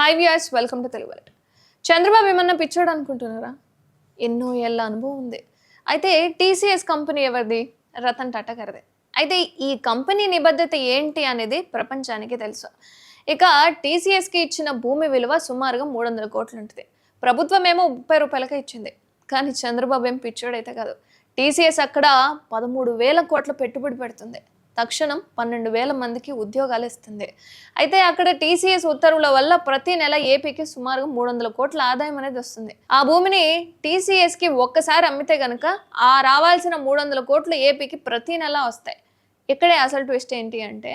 Hi viewers welcome to Telugu world Chandrababu ఏమన్నా పిచ్చాడు అనుకుంటున్నారా? ఎన్నో ఏళ్ళ అనుభవం ఉంది. అయితే టీసీఎస్ కంపెనీ ఎవరిది? రతన్ టాటా గారిదే. అయితే ఈ కంపెనీ నిబద్ధత ఏంటి అనేది ప్రపంచానికి తెలుసు. ఇక టీసీఎస్కి ఇచ్చిన భూమి విలువ సుమారుగా మూడు వందల కోట్లు ఉంటుంది ప్రభుత్వం ఏమో ముప్పై రూపాయలకే ఇచ్చింది. కానీ చంద్రబాబు ఏం పిచ్చోడైతే కాదు. టీసీఎస్ అక్కడ పదమూడు వేల కోట్ల పెట్టుబడి పెడుతుంది. తక్షణం పన్నెండు వేల మందికి ఉద్యోగాలు ఇస్తుంది. అయితే అక్కడ టీసీఎస్ ఉత్తర్వుల వల్ల ప్రతి నెల ఏపీకి సుమారు మూడు వందల కోట్ల ఆదాయం అనేది వస్తుంది. ఆ భూమిని టీసీఎస్కి ఒక్కసారి అమ్మితే గనుక ఆ రావాల్సిన మూడు వందల కోట్లు ఏపీకి ప్రతి నెల వస్తాయి. ఇక్కడే అసలు ట్విస్ట్ ఏంటి అంటే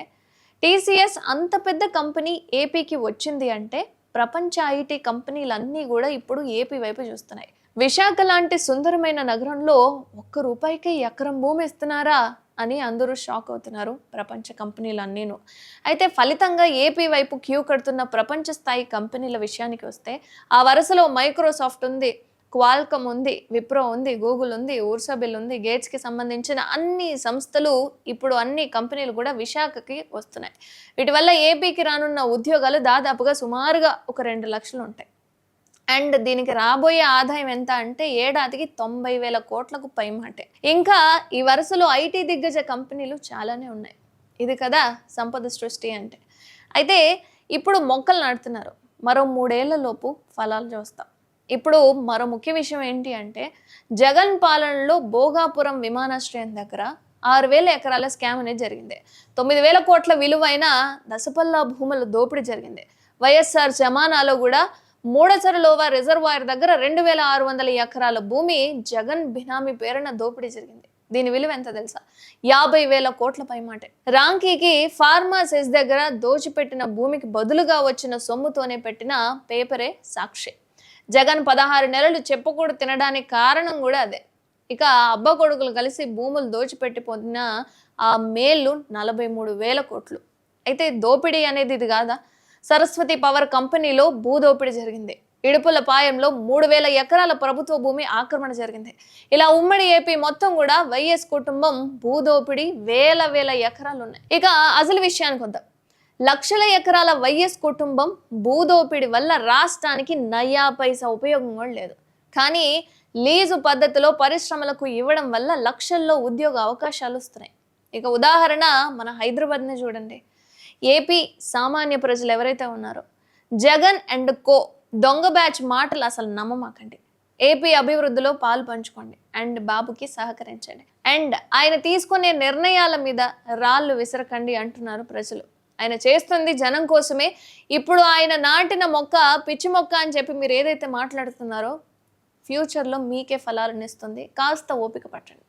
టీసీఎస్ అంత పెద్ద కంపెనీ ఏపీకి వచ్చింది అంటే ప్రపంచ ఐటీ కంపెనీలన్నీ కూడా ఇప్పుడు ఏపీ వైపు చూస్తున్నాయి. విశాఖ లాంటి సుందరమైన నగరంలో ఒక్క రూపాయికి ఎకరం భూమి ఇస్తున్నారా అని అందరూ షాక్ అవుతున్నారు ప్రపంచ కంపెనీలన్నీను. అయితే ఫలితంగా ఏపీ వైపు క్యూ కడుతున్న ప్రపంచ స్థాయి కంపెనీల విషయానికి వస్తే ఆ వరుసలో మైక్రోసాఫ్ట్ ఉంది క్వాల్కమ్ ఉంది విప్రో ఉంది గూగుల్ ఉంది ఊర్సబిల్ ఉంది గేట్స్కి సంబంధించిన అన్ని సంస్థలు ఇప్పుడు అన్ని కంపెనీలు కూడా విశాఖకి వస్తున్నాయి. వీటి వల్ల ఏపీకి రానున్న ఉద్యోగాలు దాదాపుగా సుమారుగా ఒక రెండు లక్షలు ఉంటాయి అండ్ దీనికి రాబోయే ఆదాయం ఎంత అంటే ఏడాదికి తొంభై వేల కోట్లకు పైమాటే. ఇంకా ఈ వరుసలో ఐటీ దిగ్గజ కంపెనీలు చాలానే ఉన్నాయి. ఇది కదా సంపద సృష్టి అంటే. అయితే ఇప్పుడు మొక్కలు నాటుతున్నారు. మరో మూడేళ్ళలోపు ఫలాలు చూస్తాం. ఇప్పుడు మరో ముఖ్య విషయం ఏంటి అంటే జగన్ పాలనలో భోగాపురం విమానాశ్రయం దగ్గర ఆరు వేల ఎకరాల స్కామ్ అనేది జరిగింది. తొమ్మిది వేల కోట్ల విలువైన దశపల్లా భూముల దోపిడీ జరిగింది. వైఎస్ఆర్ జమానాలో కూడా మూడచరలోవా రిజర్వాయర్ దగ్గర రెండు వేల ఆరు వందల ఎకరాల భూమి జగన్ బినామీ పేరున దోపిడీ జరిగింది. దీని విలువ ఎంత తెలుసా? యాభై వేల కోట్ల పైమాటే. రాంకీకి ఫార్మాసెస్ దగ్గర దోచిపెట్టిన భూమికి బదులుగా వచ్చిన సొమ్ముతోనే పెట్టిన పేపరే సాక్షి. జగన్ పదహారు నెలలు చెప్పుకూడు తినడానికి కారణం కూడా అదే. ఇక అబ్బ కొడుకులు కలిసి భూములు దోచిపెట్టి పొందిన ఆ మేళ్ళు నలభై మూడు వేల కోట్లు. అయితే దోపిడీ అనేది ఇది కాదా? సరస్వతి పవర్ కంపెనీలో భూదోపిడీ జరిగింది. ఇడుపుల పాయంలో మూడు వేల ఎకరాల ప్రభుత్వ భూమి ఆక్రమణ జరిగింది. ఇలా ఉమ్మడి ఏపీ మొత్తం కూడా వైఎస్ కుటుంబం భూదోపిడి వేల వేల ఎకరాలు ఉన్నాయి ఇక అసలు విషయానికి వద్దాం. లక్షల ఎకరాల వైఎస్ కుటుంబం భూదోపిడి వల్ల రాష్ట్రానికి నయా పైసా ఉపయోగం కూడా లేదు. కానీ లీజు పద్ధతిలో పరిశ్రమలకు ఇవ్వడం వల్ల లక్షల్లో ఉద్యోగ అవకాశాలు వస్తున్నాయి. ఇక ఉదాహరణ మన హైదరాబాద్ని చూడండి. ఏపీ సామాన్య ప్రజలు ఎవరైతే ఉన్నారో జగన్ అండ్ కో దొంగ బ్యాచ్ మాటలు అసలు నమ్మమాకండి. ఏపీ అభివృద్ధిలో పాలు పంచుకోండి అండ్ బాబుకి సహకరించండి. అండ్ ఆయన తీసుకునే నిర్ణయాల మీద రాళ్ళు విసరకండి అంటున్నారు ప్రజలు. ఆయన చేస్తుంది జనం కోసమే. ఇప్పుడు ఆయన నాటిన మొక్క పిచ్చి మొక్క అని చెప్పి మీరు ఏదైతే మాట్లాడుతున్నారో ఫ్యూచర్లో మీకే ఫలాలను ఇస్తుంది. కాస్త ఓపిక పట్టండి.